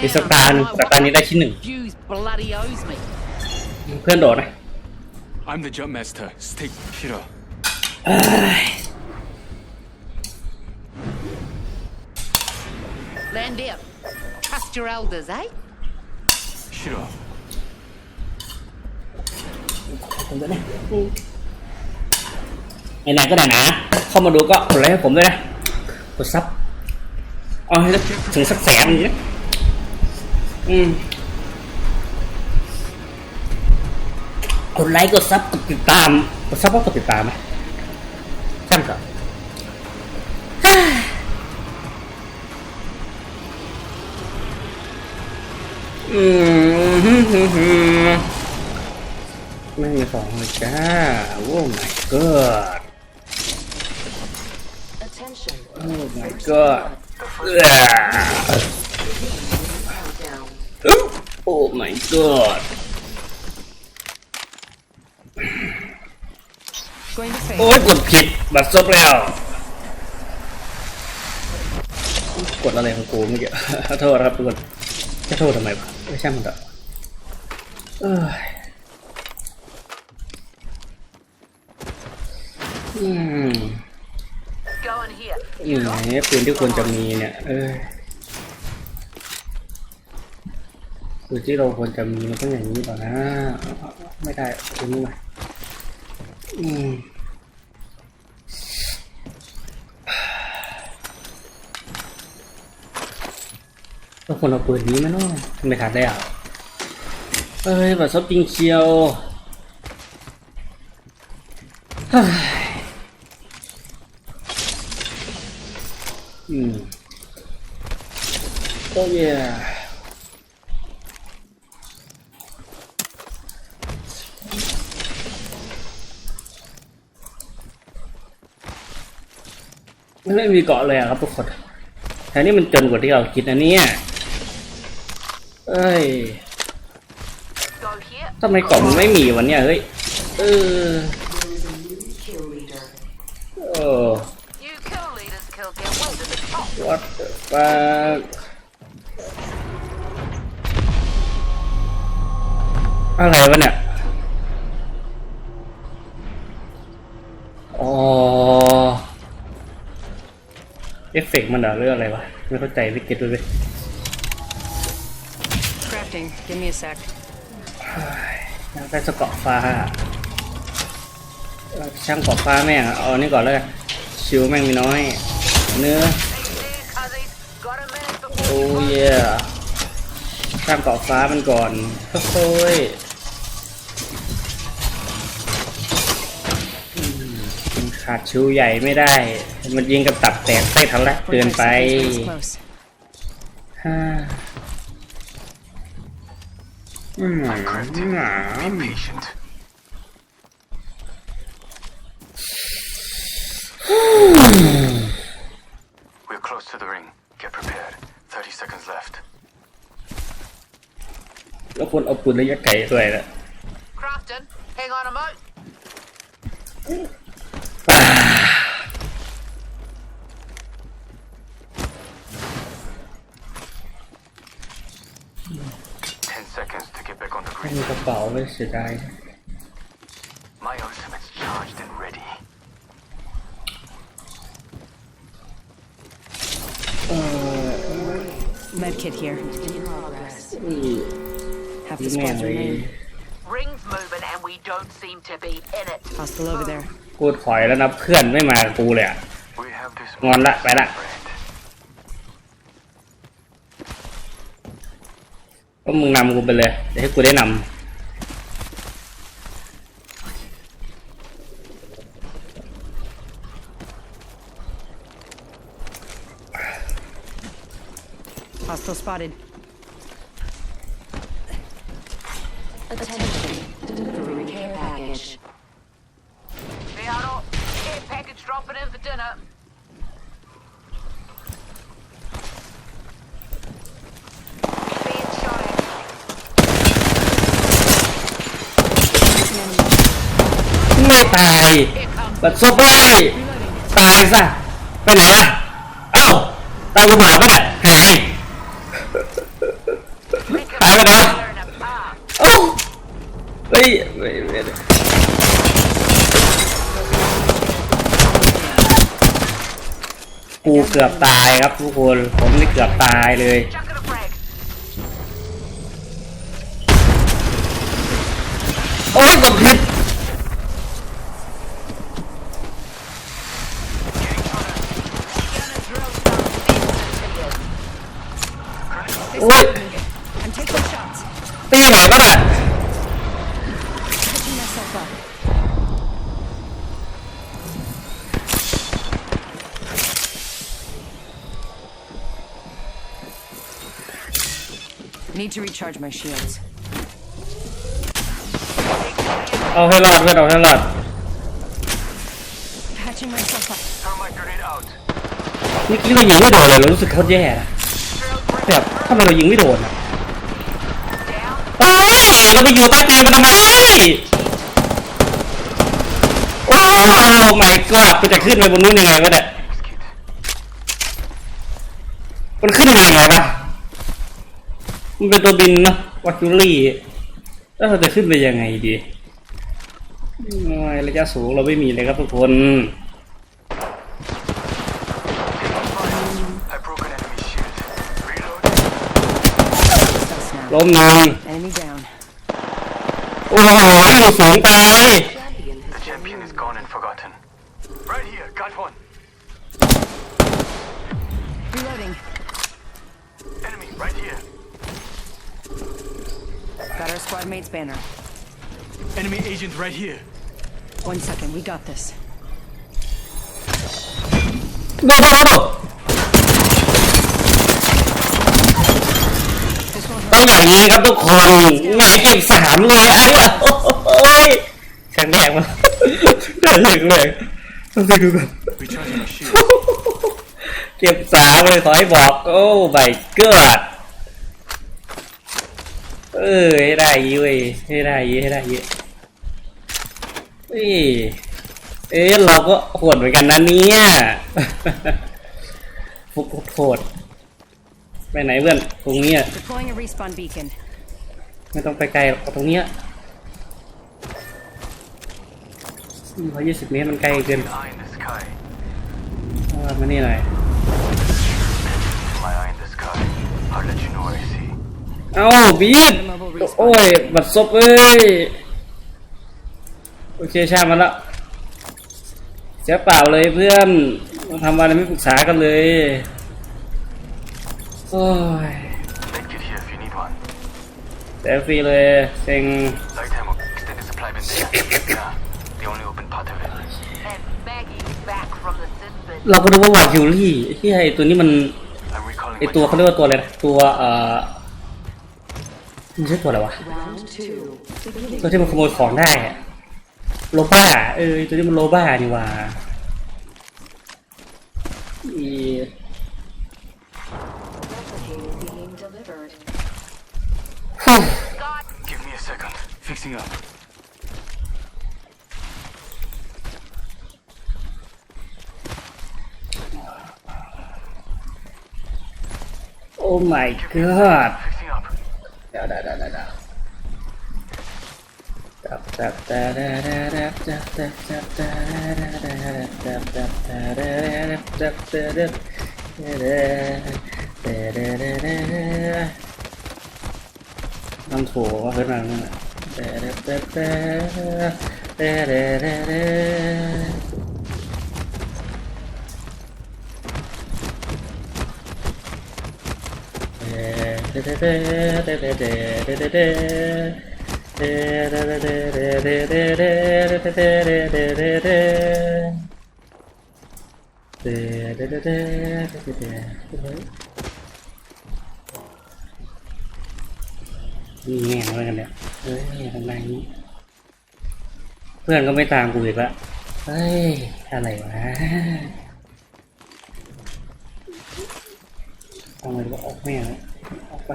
มีสตาร์หนึ่งแต่ตอนนี้ได้ชิ้นหนึ่ง Hughes bloody owes me. เพื่อนโดดนะ I'm the jump master. Stick Peter. Land out. Trust your elders, eh? Peter. ผมด้วยนะไหนๆก็ไหนนะ เข้ามาดูก็กดไลค์ให้ผมด้วยนะ กดซับ เอาให้ถึงสักแสนอย่างนี้นะ อืมกดไลค์กดซับกดติดตามกดซับว่ากดติดตามไหมช่างก่อนอืมไม่มีของเลยจ้าโอ้ my god Attention. โอ้ my god เอื้อ Down. โอ้ my god Going to โอ้ fail. ยกดผิดบัตรซบแล้ว กดอะไรของกูเมื่อกี้ โทษครับทุกคนจะโทษทำไมวะไม่ใช่มันเถอะเอ้ยอืม Going here. อยู่ไหนปืนที่ควรจะมีเนี่ย เออ ปืนที่เราควรจะมีมันต้องอย่างนี้ก่อนนะ ไม่ได้ปืนนี้มาอืมต้องคนเอาปืนนี้ไหมเนาะไม่ขาดได้อะเอ้ยแบบซบจริงเชียวอืมโอ้ย ไม่มีเกาะเลยอะครับทุกคนแถวนี้มันจนกว่าที่เราคิดนะเนี่ยเอ้ยทำไมเกาะมันไม่มีวันเนี้ยเฮ้ยเออโอ้ You kill leaders killed their way to the top. what the fuck อะไรวะเนี่ย อ๋อ เอฟเฟกต์มันเหรอหรืออะไรวะ ไม่เข้าใจวิกเก็ตด้วยเว้ย Crafting. Give me a sec. อยากได้สเกาะฟ้าเอาช่างเกาะฟ้าแม่งอะเอาอันนี้ก่อนแล้วกันชิวแม่งมีน้อย เนื้อ Got a minute โอ้ยช่างเกาะฟ้ามันก่อนโอ้ยอืมมันขาดชิวใหญ่ไม่ได้ มันยิงกับตับแตกใต้ทันละเกินไป Close. ฮ่าอืมหนาว Patient. We're close to the ring. Get prepared. 30 seconds left. แล้วคนเอาปืนระยะไกลด้วยนะ seconds to get back on the ไม่ grid. มีกระเป๋าเลยเสียดาย My ultimate's charged and ready. เออ Medkit here. In progress. Half ที่ the แม่ง squads เลย remain. Rings moving and we don't seem to be in it. Hostile over there. กูถอยแล้วนะเพื่อนไม่มากับกูเลยอ่ะ We have this งอนละไปละ ก็มึงนำกูไปเลยเดี๋ยวให้กูได้น Hostile spotted. Attention. บัดซบไปตายซะไปไหนอะเอ้าตายกูหมาปะเนี่ยหายหายไปไหนวะเอ้าเฮ้ยไม่ไม่กูเกือบตายครับทุกคน ผมนี่เกือบตายเลย Need to recharge my shields. เอาให้รอดเพื่อนเอาให้รอดนี่ที่เรายิงไม่โดนเลยรู้สึกเขาแย่นะแบบทำไมเรายิงไม่โดนอะโอ้ยเราไปอยู่ใต้เตียงนทำไมโอ้าวไม่กลับไปจะขึ้นไปบนนู้นยังไงวะเนี่ย มันเป็นตัวบินนะวัตคิวรี่แล้วเราจะขึ้นไปยังไงดีระยะสูงเราไม่มีเลยครับทุกคนล้มนางโอ้โหสูงตาย Right here, got one. squad mate's banner. Enemy agent right here. One second, we got this. No, no, no, no! ก็อย่างนี้ครับทุกคนแม่เก็บสามเลยนะโอ้ยฉันแดงมาน่าถึงเลยต้องไปดูก่อนเก็บสามเลยขอให้บอก โอ้ my god เออให้ได้ยี่เว้ยให้ได้ยี่ให้ได้ยี่เอ้ยเอ้ยเราก็โหดเหมือนกันนะเนี่ยฟุกโหดไปไหนเพื่อนตรงนี้ไม่ต้องไปไกลเอตรงนี้ร้อยี่สิบเมตรมันไกลเกินมานี่หน่อย เอาบีดโอ้ย บัดซบเอ้ย โอเคชามันละเสียเปล่าเลยเพื่อนมาทำอะไรไม่ปรึกษากันเลย โอ้ยเซฟฟรีเลยเซ็งเราก็รู้ว่าวาดฮิวลี่ที่ไอตัวนี้มันไอตัวเขาเรียกว่าตัวอะไรนะตัวเอ่อ มันใช่ตัวอะไรวะ ตัวที่มันขโมยของได้โลบ้า เออตัวที่มันโลบ้านี่ว่าอีฮู้ Give โอ้ my god ดาวดาวดาวดาวดาวจับจับตาดาดาดับจับจับจับตาดาดาดาดับจับจับตาดาดาดับจับตาดับตาดาตาดาดาดาต้องโถว่าเพื่อนนั่นแหละตาดาตาดาตาดาดาดา นี่แง่อะไรกันเนี่ยเฮ้ยทำไมเพื่อนก็ไม่ตามกูอีกละเฮ้ย อะไรวะทำไมก็ออกแม่ ไป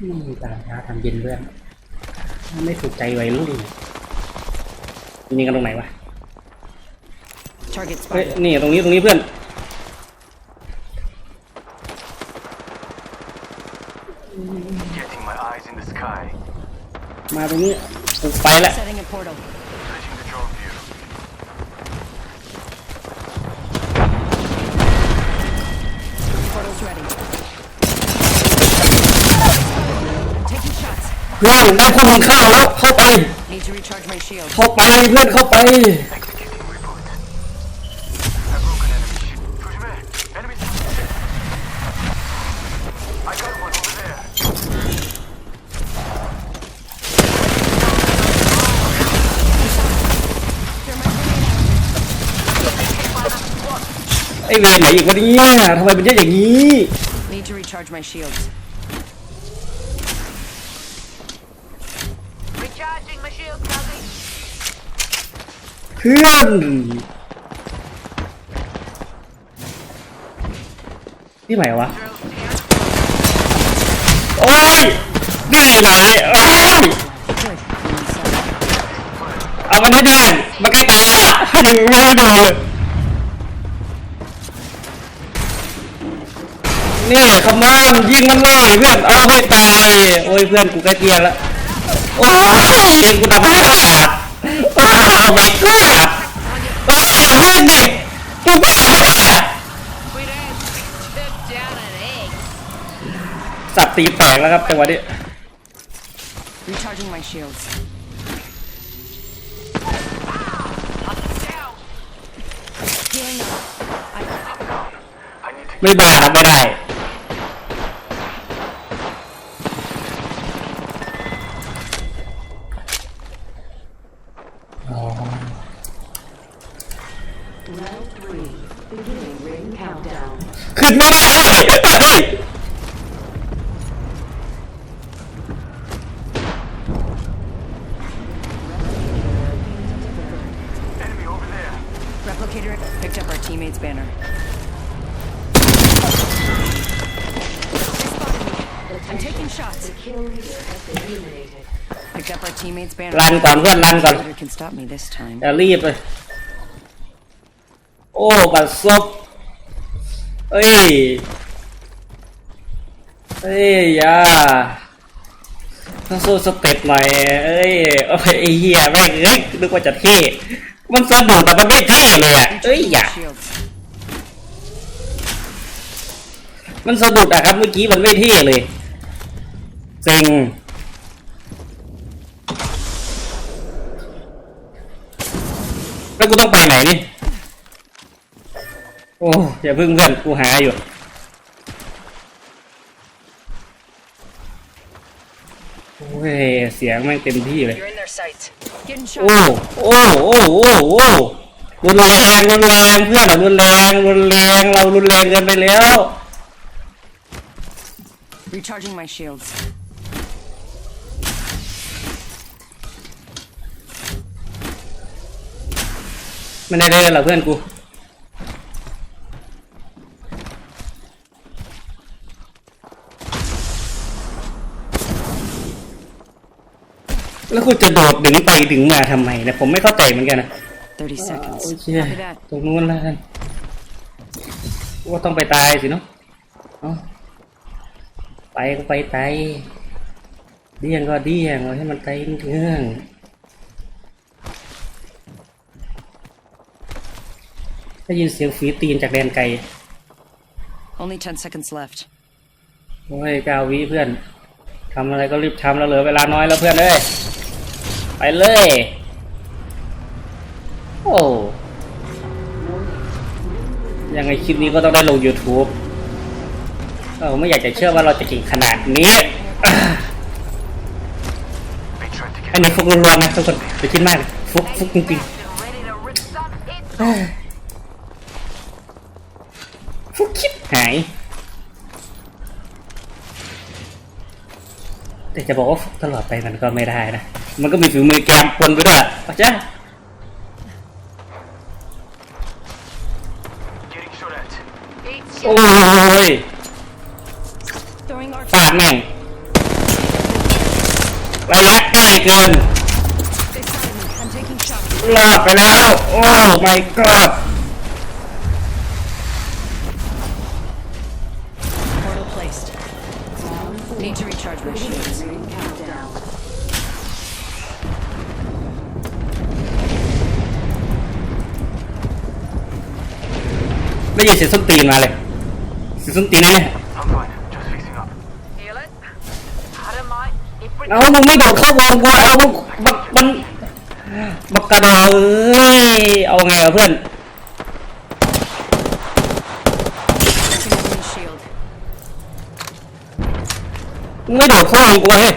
อืมตามช้าทำเย็นเพื่อนไม่ถูกใจวัยรุ่นยิงกันตรงไหนวะ Target เฮ้ย spotted. นี่ตรงนี้ตรงนี้เพื่อน Getting my eyes in the sky. มาตรงนี้กูไปละ เพื่อนได้ผู้นำข้าวแล้วเข้าไป เข้าไปเพื่อนเข้าไปไอเวรไหนอีกวันนี้ทำไมมันเยอะอย่างนี้ Need to recharge my shields. Recharging my shield, Cuzzy. เพื่อนที่ไหนวะ Drills here. โอ้ยนี่ไหนโอ้ย Good. Inside. เอามันให้ได้มาใกล้ตาให้ดูไม่ให้ดูเลยนี่คำนามยิงมันเลยเพื่อน เอาให้ตาย โอ้ยเพื่อนกูใกล้เตียงแล้ว โอ้ยกูทำให้ขาดโอ้ไม่กล้าโอ้ยเพื่อนดิกูบ้าเนี่ย We don't took down an egg. สับตีแตกแล้วครับจังหวะนี้ Recharging my shields. Down. Healing up. I, I need to ไม่บ้าทำไม่ได้ Round three. Beginning ring countdown. ขึ้นไม่ได้เลยเฮ้ย enemy over there. replicator picked up our teammate's banner. I'm taking shots. The kill leader has been eliminated. Picked up our teammate's banner. รันก่อนเพื่อนรันก่อน Replicator can stop me this time. อย่ารีบเลยโอ้บัดซบเอ้ยเอ้ยอย่าต้องสู้สเต็ปหน่อยเอ้ยโอ้ยไอ้เหี้ยแม่งเอ้ยนึกว่าจะเท่มันสะดุดแต่มันไม่เท่เลยอะเอ้ย Recharging อย่า my shields. มันสะดุดอะครับเมื่อกี้มันไม่เท่เลยเซ็งแล้วกูต้องไปไหนนี่ โอ้อย่าเพิ่งเพื่อนกูหาอยู่โอ้ยเสียงแม่งเต็มที่เลย You're in their sights. Getting โอ้ shot. โอ้โอ้โอ้โอ้รุนแรงรุนแรงเพื่อนอะรุนแรงรุนแรงเรารุนแรงเกินไปแล้ว Recharging my shields. ไม่ได้เล่นหรอเพื่อนกูแล้วกูจะโดดดึงไปดึงมาทำไมเนะผมไม่เข้าใจเหมือนกันนะ30 seconds. โอเค Copy that. ตรงนู้นแล้วกันว่าต้องไปตายสิเนาะเอา ไปก็ไปตายเดี้ยงก็เดี้ยงเอาให้มันไปเรื่องได้ยินเสียงฝีตีนจากแดนไกล Only 10 seconds left. โอ้ยเก้าวิเพื่อนทำอะไรก็รีบทำแล้วเหลือเวลาน้อยแล้วเพื่อนเอ้ยไปเลย โอ้ยังไงคลิปนี้ก็ต้องได้ลง YouTube เออไม่อยากจะเชื่อว่าเราจะเก่งขนาดนี้อันนี้ฟุกรัวๆนะทุกคนจะคิดมากฟุกฟุกจริงๆฟุกคิดหายแต่จะบอกว่าฟุกตลอดไปมันก็ไม่ได้นะ มันก็มีฝีมือแกมปนไปด้วยป้าจ้า แม่ง ระยะใกล้เกิน รอดไปแล้ว โอ้ my god ได้ยินเสียงส้นตีนมาเลยเสียงส้นตีนนี่เย เอามึงไม่โดดเข้าวงกูเอามึงบักมันบักกระดอเอ้ยเอาไงวะเพื่อน shield. มึงไม่โดดเข้าวงกูเฮ้ย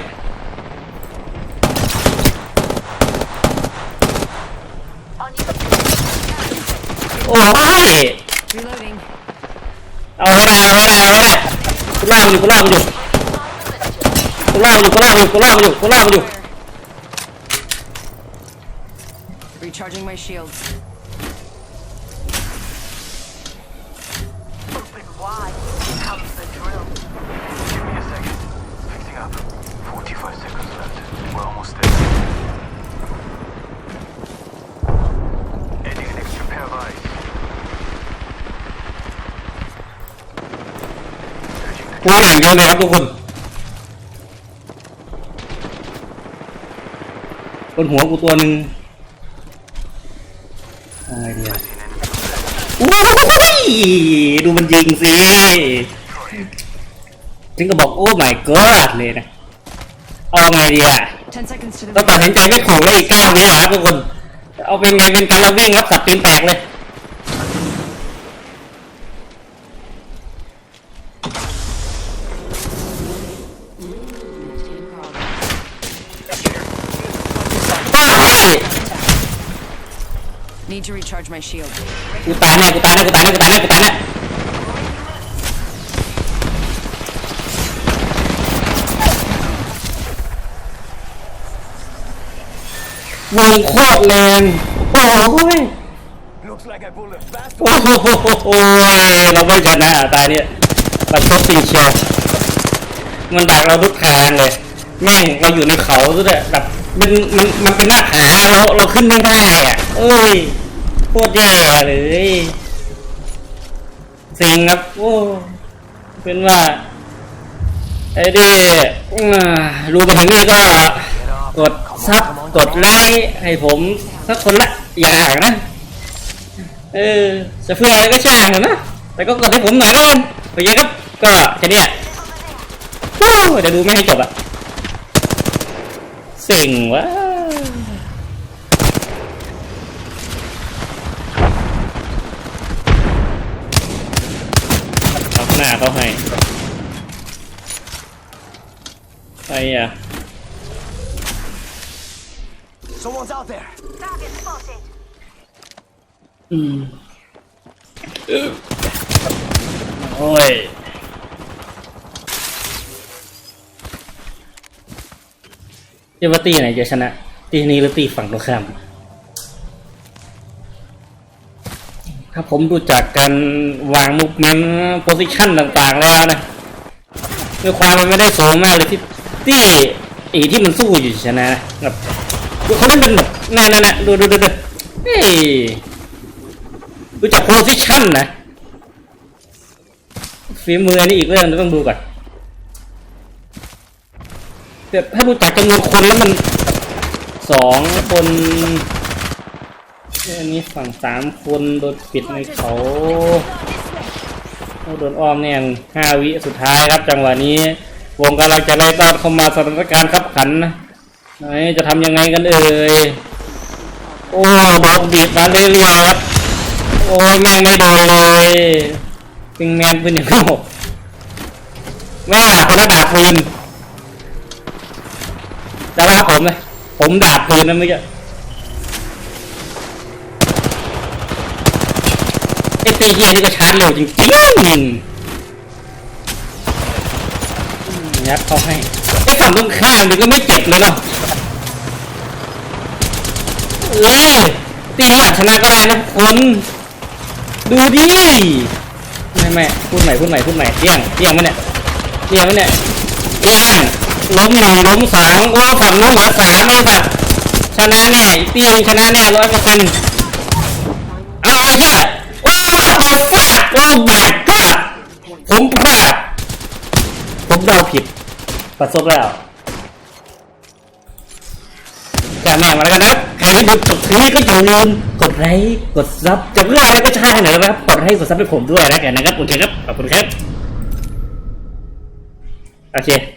โอ้ย Reloading. เอาให้ได้เอาให้ได้เอาให้ได้กูล่อมอยู่กูล่อมอยู่ กูล่อมอยู่กูล่อมอยู่กูล่อมอยู่กูล่อมอยู่ Recharging my shields. Open wide. Comes the drill. Give me a second. Fixing up. 45 seconds left. We're almost there. Adding an extra pair of eyes. Searching the กูอย่างเดียวเลยครับทุกคน บนหัวกูตัวหนึ่งอะไรเดียว seen enemy. โอ้ยดูมันยิงสิถึงก็บอกโอ้ my god เลยนะ เอาไงดีอะ10 seconds to the ต้องตัดสินใจไม่ถูกเลยอีกเก้าวิครับทุกคน เอาเป็นไงเป็นการละวิ่งครับสับตีนแตกเลย Need to recharge my shield. กูตายแน่กูตายแน่กูตายแน่กูตายแน่กูตายแน่วงโคตรแรงโอ้ย Looks like I pulled a fast โอ้โหเราไม่ชนะตายเนี่ยเราชกจริงเชียวมันดักเราทุกทางเลย แม่งเราอยู่ในเขาด้วยแบบมันมันมันเป็นหน้าผาเราเราขึ้นไม่ได้อะเอ้ย โคตรแย่เลยเซ็งครับโอ้เป็นว่าไอ้ดิอ่ารู้มาถึงนี่ก็กดซับกดไลค์ให้ผมสักคนละอย่างนะเออจะเพื่ออะไรก็ช่างอะนะแต่ก็กดให้ผมหน่อยก็กันโอเคครับ ก็แค่เนี้ยโอ้เดี๋ยวดูไม่ให้จบอะเซ็งวะเอา หน้าเขาให้ไปอะ Someone's out there. Target spotted. อืมโอ้ย เรียกว่าตีไหนจะชนะ ตีนี้หรือตีฝั่งตรงข้าม ถ้าผมดูจากการวางมุกนั้นโพสิชันต่างๆแล้วนะด้วยความมันไม่ได้สูงมากเลยที่ที่ไอีที่มันสู้อยู่ชนะนะแบบดูเขาเล่นเป็นแบบนั่นนั่นนะดูดูดูดูเฮ้ยดูจากโพสิชันนะฝีมือนนี้อีกเรื่องต้องดูก่อนแต่ถ้าดูจากจำนวนคนแล้วมันสองคน อันนี้ฝั่งสามคนโดนปิดในเขาโดนอ้อมเนี่ยห้าวิสุดท้ายครับ จังหวะนี้ วงกำลังจะไล่ต้อนเข้ามาสถานการณ์ขับขันนะไหนจะทำยังไงกันเอ่ยโอ้โดนบีบมาเรื่อยๆครับโอ้ยแม่งไม่โดนเลยปิงแมนปืนอย่างโง่แม่งอะคนละดาบปืนแต่ว่าผมเลยผมดาบปืนนะเมื่อกี้ อ้ตีเฮียนี่ก็ชาร์จเร็วจริงๆอืมยัดเขาให้ไอ้ฝั่งตรงข้ามมันก็ไม่เจ็บเลยเนาะเอ้ยตีนี้อาจชนะก็ได้นะคนดูดิไม่ไม่พูดใหม่พูดใหม่พูดใหม่เที่ยงเที่ยงมั้ยเนี่ยเที่ยงมั้ยเนี่ยเที่ยงล้มหนึ่งล้มสองโอ้ฝั่งนู้นเหลือสามไอ้สัตว์ชนะแน่อีกตีหนึงชนะแน่ร้อยเปอร์เซ็นต์าดโอ้แบกพลาดผมพลาด ผมเดาผิด ประสบแล้วแกแม่งมาแล้วกันนะใครที่ดูจบทีนี้ก็อย่าลืมกดไลค์กดซับจะเพื่ออะไรก็ช่างหน่อยนะครับ กดไลค์กดซับให้ผมด้วยแล้วกันนะครับ โอเคครับ ขอบคุณครับ โอเค